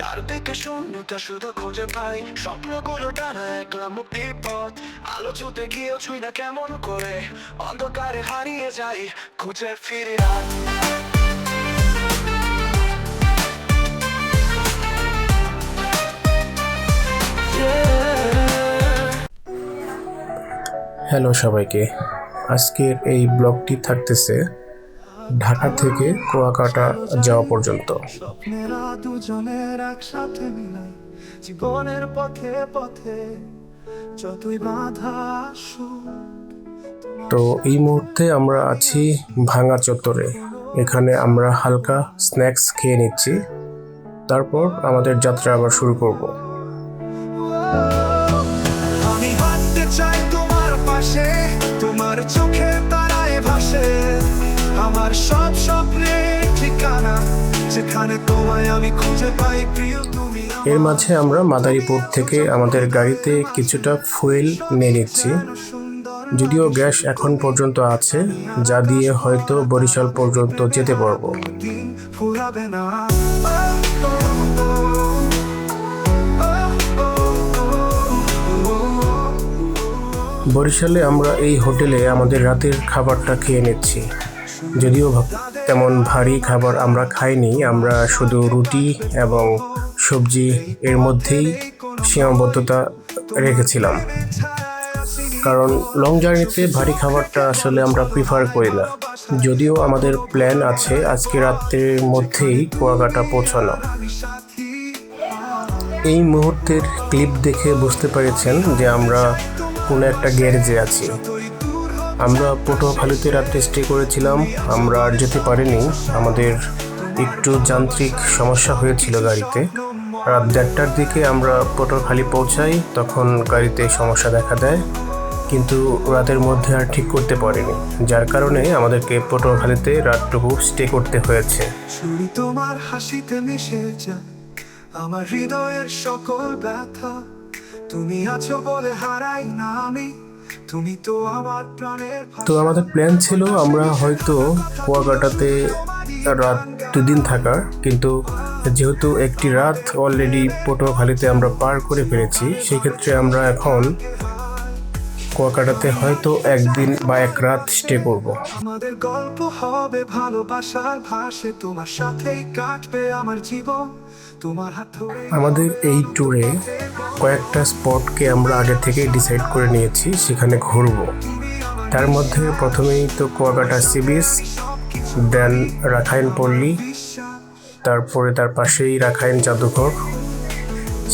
চারদিকে শূন্যতা শুধু খুঁজে পাই। স্বপ্নগুলো টানা একলা মুক্তির পথ আলো ছুতে গিয়েও ছুই না কেমন করে। অন্ধকারে হারিয়ে যাই, খুঁজে ফিরে হ্যালো সবাইকে। আজকের এই ব্লগটি থাকতেছে ঢাকা থেকে কুয়াকাটা যাওয়া পর্যন্ত। জীবনের পথে পথে যতই বাধা তো এই মুহূর্তে আমরা আছি ভাঙা চত্বরে। এখানে আমরা হালকা স্ন্যাক্স খেয়ে নিচ্ছি। তারপর আমাদের যাত্রা আবার শুরু করব। আমি হাঁটতে চাই তোমার পাশে তোমার চোখে যেখানে তোমায় আমি খুঁজে পাই প্রিয় তুমি আমার এর মাঝে আমরা মাদারীপুর থেকে আমাদের গাড়িতে কিছুটা ফুয়েল নিয়ে নিচ্ছি। যদিও গ্যাস এখন পর্যন্ত আছে যা দিয়ে হয়তো বরিশাল পর্যন্ত যেতে পারব। বরিশালে আমরা এই হোটেলে আমাদের রাতের খাবারটা খেয়ে নিচ্ছি। যদিও তেমন ভারী খাবার আমরা খাইনি। আমরা শুধু রুটি এবং সবজি এর মধ্যেই সীমাবদ্ধতা রেখেছিলাম। কারণ লং জার্নিতে ভারী খাবারটা আসলে আমরা প্রিফার করি না। যদিও আমাদের প্ল্যান আছে আজকে রাত্রের মধ্যেই কুয়াকাটা পৌঁছানো। এই মুহূর্তের ক্লিপ দেখে বুঝতে পেরেছেন যে আমরা কোনো একটা গ্যারেজে আছি। আমরা পটুয়াখালীতে রাত্রে স্টে করেছিলাম। আমরা আর যেতে পারিনি। আমাদের একটু যান্ত্রিক সমস্যা হয়েছিল গাড়িতে। রাত দেড়টার দিকে আমরা পটুয়াখালী পৌঁছাই, তখন গাড়িতে সমস্যা দেখা দেয়। কিন্তু রাতের মধ্যে আর ঠিক করতে পারিনি। যার কারণে আমাদেরকে পটুয়াখালীতে রাতটুকু স্টে করতে হয়েছে। তোমার হাসিতে মিশে আমার হৃদয়ের সকল ব্যথা। তুমি আছো বলে হারাই না আমি। তো তো আমাদের প্ল্যান ছিল আমরা হয়তো কুয়াকাটাতে রাত দুদিন থাকার, কিন্তু যেহেতু একটি রাত অলরেডি পটুয়াখালীতে আমরা পার করে ফেলেছি, সেক্ষেত্রে আমরা এখন কুয়াকাটাতে হয়তো একদিন বা এক রাত স্টে করব। আমাদের গল্প হবে ভালোবাসার ভাসে তোমার সাথেই কাটবে আমার জীবন তোমার হাত ধরে আমাদের এই ট্যুরে কয়েকটা স্পটকে আমরা আগে থেকে ডিসাইড করে নিয়েছি সেখানে ঘুরব। তার মধ্যে প্রথমেই তো Kuakata sea beach then Rakhine পল্লী তারপরে তার পাশেই রাখাইন জাদুঘর।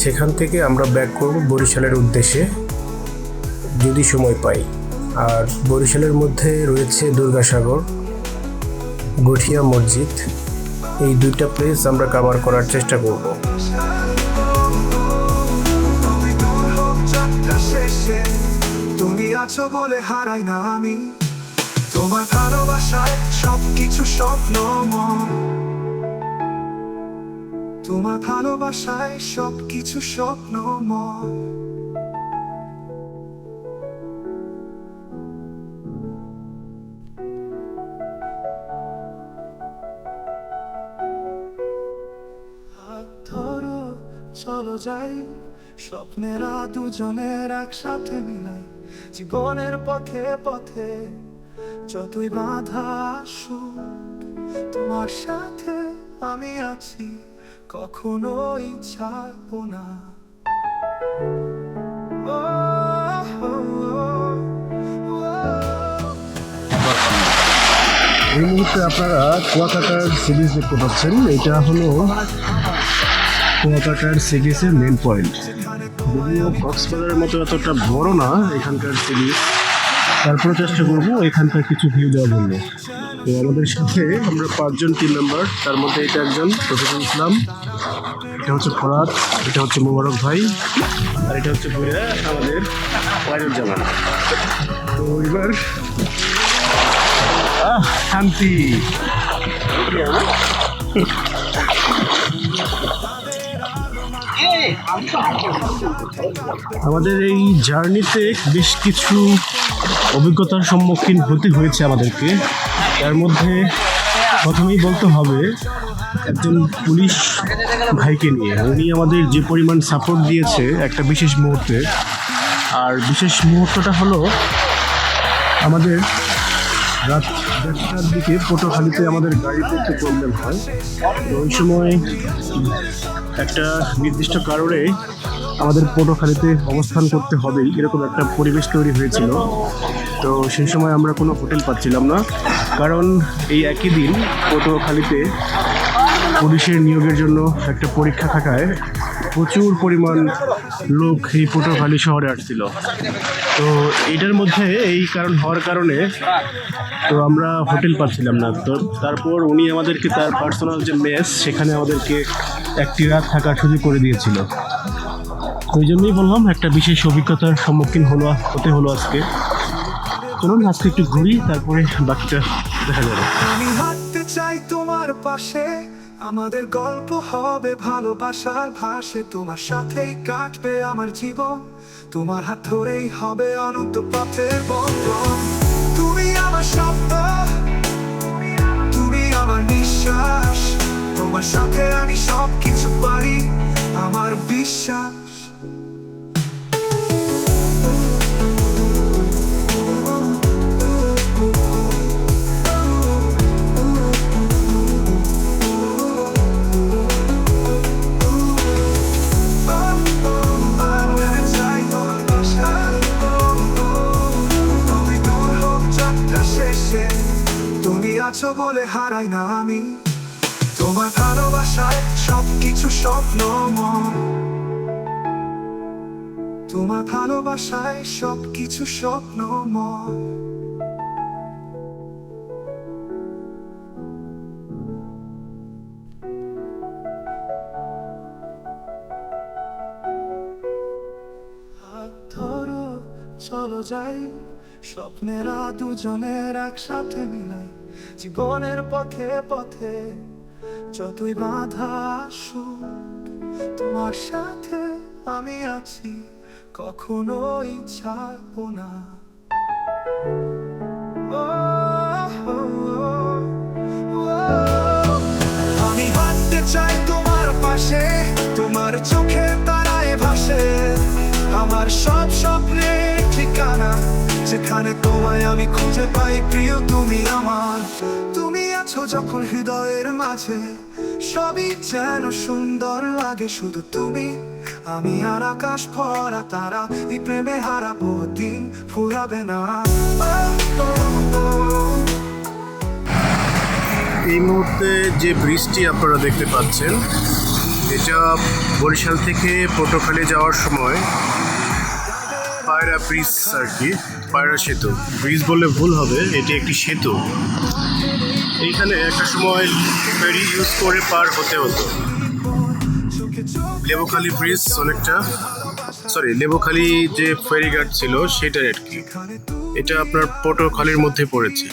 সেখান থেকে আমরা ব্যাক করব বরিশালের উদ্দেশ্যে। যদি সময় পাই। আর বরিশালের মধ্যে রয়েছে দুর্গাসাগর, গঠিয়া মসজিদ। এই দুইটা প্লেস আমরা কাভার করার চেষ্টা করব। তুমি আছো বলে হারাই না আমি। তোমার ভালোবাসায় সবকিছু স্বপ্ন তোমার ভালোবাসায় সবকিছু স্বপ্ন চলো যাই স্বপ্নেরা দুজনের একসাথে মিলাই জীবনের পথে পথে যতই বাধা আসুক, তোমার সাথে আমি আছি, কখনোই ছাড়বো না। এই মুহূর্তে আপনারা কুয়াকাটার সিরিজ দেখতে পাচ্ছেন এটা হলো কুয়াকাটার সিরিজের মেন পয়েন্ট কক্সবাজারের মতো এতটা বড় না এখানকার সিরিজ তারপরে চেষ্টা করব এখানকার কিছু ভিউ দেওয়ার জন্য। তো আমাদের সাথে আমরা পাঁচজন টিম মেম্বার তার মধ্যে এটা একজন প্রফেসর ইসলাম, এটা হচ্ছে ফরাদ, এটা হচ্ছে মোবারক ভাই, আর এটা হচ্ছে ভুইয়া আমাদের ওয়াইরুজ্জামান তো এবার শান্তি। আমাদের এই জার্নিতে বেশ কিছু অভিজ্ঞতার সম্মুখীন হতে হয়েছে আমাদেরকে। তার মধ্যে প্রথমেই বলতে হবে, একজন পুলিশ ভাইকে নিয়ে। উনি আমাদের যে পরিমাণ সাপোর্ট দিয়েছে একটা বিশেষ মুহূর্তে। আর বিশেষ মুহূর্তটা হলো আমাদের রাত দেড়টার দিকে পটুয়াখালীতে আমাদের গাড়িতে একটু প্রবলেম হয়। ওই সময় একটা নির্দিষ্ট কারণে আমাদের পটুয়াখালীতে অবস্থান করতে হবেই এরকম একটা পরিবেশ তৈরি হয়েছিল। তো সেই সময় আমরা কোনো হোটেল পাচ্ছিলাম না, কারণ এই একই দিন পটুয়াখালীতে পুলিশের নিয়োগের জন্য একটা পরীক্ষা থাকায় প্রচুর পরিমাণ লোক এই পটুয়াখালী শহরে আসছিল। তো এইটার মধ্যে এই কারণ হওয়ার কারণে তো আমরা হোটেল পাচ্ছিলাম না। তো তারপর উনি আমাদেরকে তার পার্সোনাল যে মেস সেখানে আমাদেরকে একটি রাত থাকার সুযোগ করে দিয়েছিল। ওই জন্যই বললাম, একটা বিশেষ অভিজ্ঞতার সম্মুখীন হলো হতে হলো আজকে। চলুন, আজকে একটু ঘুরি, তারপরে বাকিটা দেখা যাবে। আমি হাঁটতে চাই তোমার পাশে। আমাদের গল্প হবে ভালোবাসার ভাষে তোমার সাথেই কাটবে আমার জীবন। তোমার হাত ধরেই হবে অনন্ত পথের বন্ধন। তুমি আমার শব্দ তুমি আমার নিঃশ্বাস। তোমার সাথে আমি সব কিছু পারি, আমার বিশ্বাস। তোমার ভালোবাসায় সবকিছু স্বপ্ন তোমার ভালোবাসায় সবকিছু স্বপ্নময় চলো যাই। স্বপ্নেরা দুজনের একসাথে মিলাই জীবনের পথে পথে। যতই বাধা আসুক, তোমার সাথে আমি আছি কখনো ছাড়বো না। আমি হাঁটতে চাই তোমার পাশে, তোমার চোখে তারায় ভাসে আমার সব স্বপ্নের ঠিকানা, যেখানে তোমায় আমি খুঁজে পাই, প্রিয় তুমি আমার আছো যখন হৃদয়ের মাঝে সবই যেন সুন্দর লাগে, শুধু তুমি, আমি আর আকাশ ভরা তারা, এই প্রেমে হারাবো দিন, ফুরাবে না। এই মুহূর্তে যে ব্রিজটি আপনারা দেখতে পাচ্ছেন, এটা বরিশাল থেকে পটুয়াখালী যাওয়ার সময় পায়রা ব্রিজ, আর কি, পায়রা সেতু। ব্রিজ বললে ভুল হবে, এটি একটি সেতু। এইখানে একটা সময় ফেরি ইউজ করে পার হতে হতো। লেবুখালী ব্রিজ অনেকটা সরি লেবুখালী যে ফেরিঘাট ছিল, সেটার আর কি। এটা আপনার পটুয়াখালীর মধ্যে পড়েছে।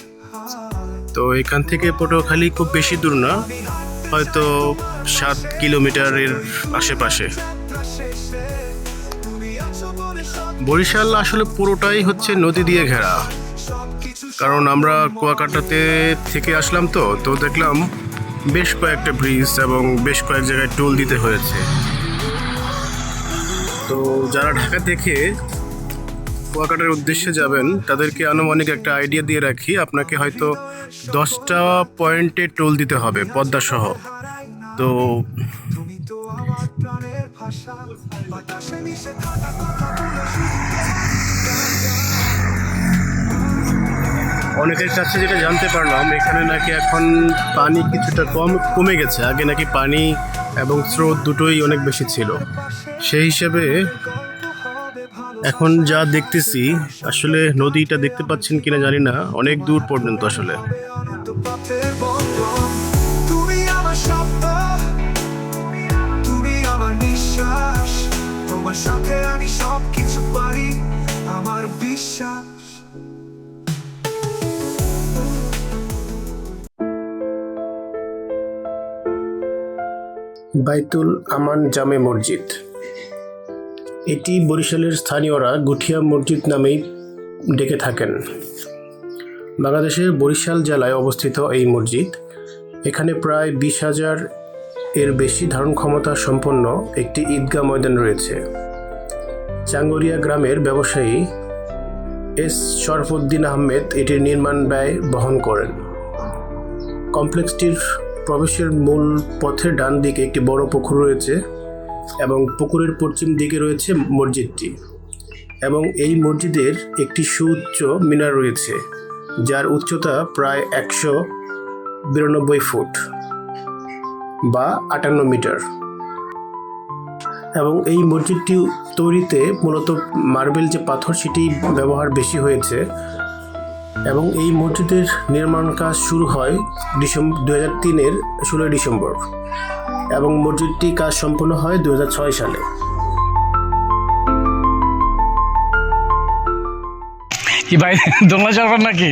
তো এখান থেকে পটুয়াখালী খুব বেশি দূর না, হয়তো সাত কিলোমিটারের আশেপাশে। বরিশাল আসলে পুরোটাই হচ্ছে নদী দিয়ে ঘেরা। কারণ আমরা কুয়াকাটাতে থেকে আসলাম তো তো দেখলাম বেশ কয়েকটা ব্রিজ এবং বেশ কয়েক জায়গায় টোল দিতে হয়েছে। তো যারা ঢাকা থেকে কুয়াকাটার উদ্দেশ্যে যাবেন, তাদেরকে আনুমানিক একটা আইডিয়া দিয়ে রাখি, আপনাকে হয়তো দশটা পয়েন্টে টোল দিতে হবে, পদ্মা সহ। তো ভাষা, বাতাসে মিশে থাকা অনেকের কাছে যেটা জানতে পারলাম, এখানে নাকি এখন পানি কিছুটা কম, কমে গেছে। আগে নাকি পানি এবং স্রোত দুটোই অনেক বেশি ছিল। সেই হিসেবে এখন যা দেখতেছি, আসলে নদীটা দেখতে পাচ্ছেন কিনা জানি না। অনেক দূর পর্যন্ত আসলে। বাইতুল আমান জামে মসজিদ। এটি বরিশালের স্থানীয়রা গুঠিয়া মসজিদ নামেই ডেকে থাকেন। বাংলাদেশের বরিশাল জেলায় অবস্থিত এই মসজিদ, এখানে প্রায় বিশ হাজার এর বেশি ধারণ ক্ষমতা সম্পন্ন একটি ঈদগাহ ময়দান রয়েছে। চাঙ্গরিয়া গ্রামের ব্যবসায়ী এস শরফুদ্দিন আহমেদ এটির নির্মাণ ব্যয় বহন করেন। কমপ্লেক্সটির প্রবেশের মূল পথের ডান দিকে একটি বড় পুকুর রয়েছে এবং পুকুরের পশ্চিম দিকে রয়েছে মসজিদটি এবং এই মসজিদের একটি সুউচ্চ মিনার রয়েছে, যার উচ্চতা প্রায় একশো বিরানব্বই ফুট বা আটান্ন মিটার। এবং এই মসজিদটি তৈরিতে মূলত মার্বেল যে পাথর সেটি ব্যবহার বেশি হয়েছে। এবং এই মসজিদের নির্মাণ কাজ শুরু হয় ডিসেম্বর দু হাজার তিনের ষোলোই ডিসেম্বর এবং মসজিদটি কাজ সম্পন্ন হয় দু হাজার ছয় সালে। কি ভাই, দোলনা চাপেন নাকি?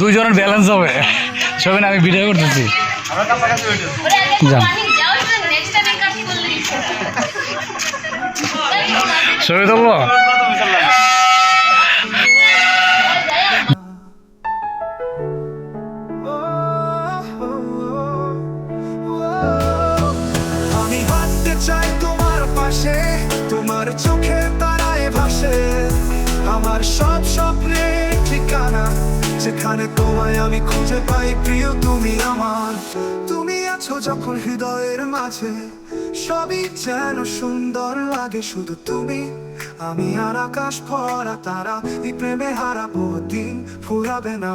দুইজনের ব্যালেন্স হবে। সবাই আমি ভিডিও করতেছি। যান। ছবি তুলবো? আমার সব স্বপ্নের ঠিকানা যেখানে তোমায় আমি খুঁজে পাই প্রিয় তুমি আমার। আছো যখন হৃদয়ের মাঝে, সবই যেন সুন্দর লাগে। শুধু তুমি, আমি আর আকাশ ভরা তারা, এই প্রেমে হারাবো দিন, ফুরাবে না।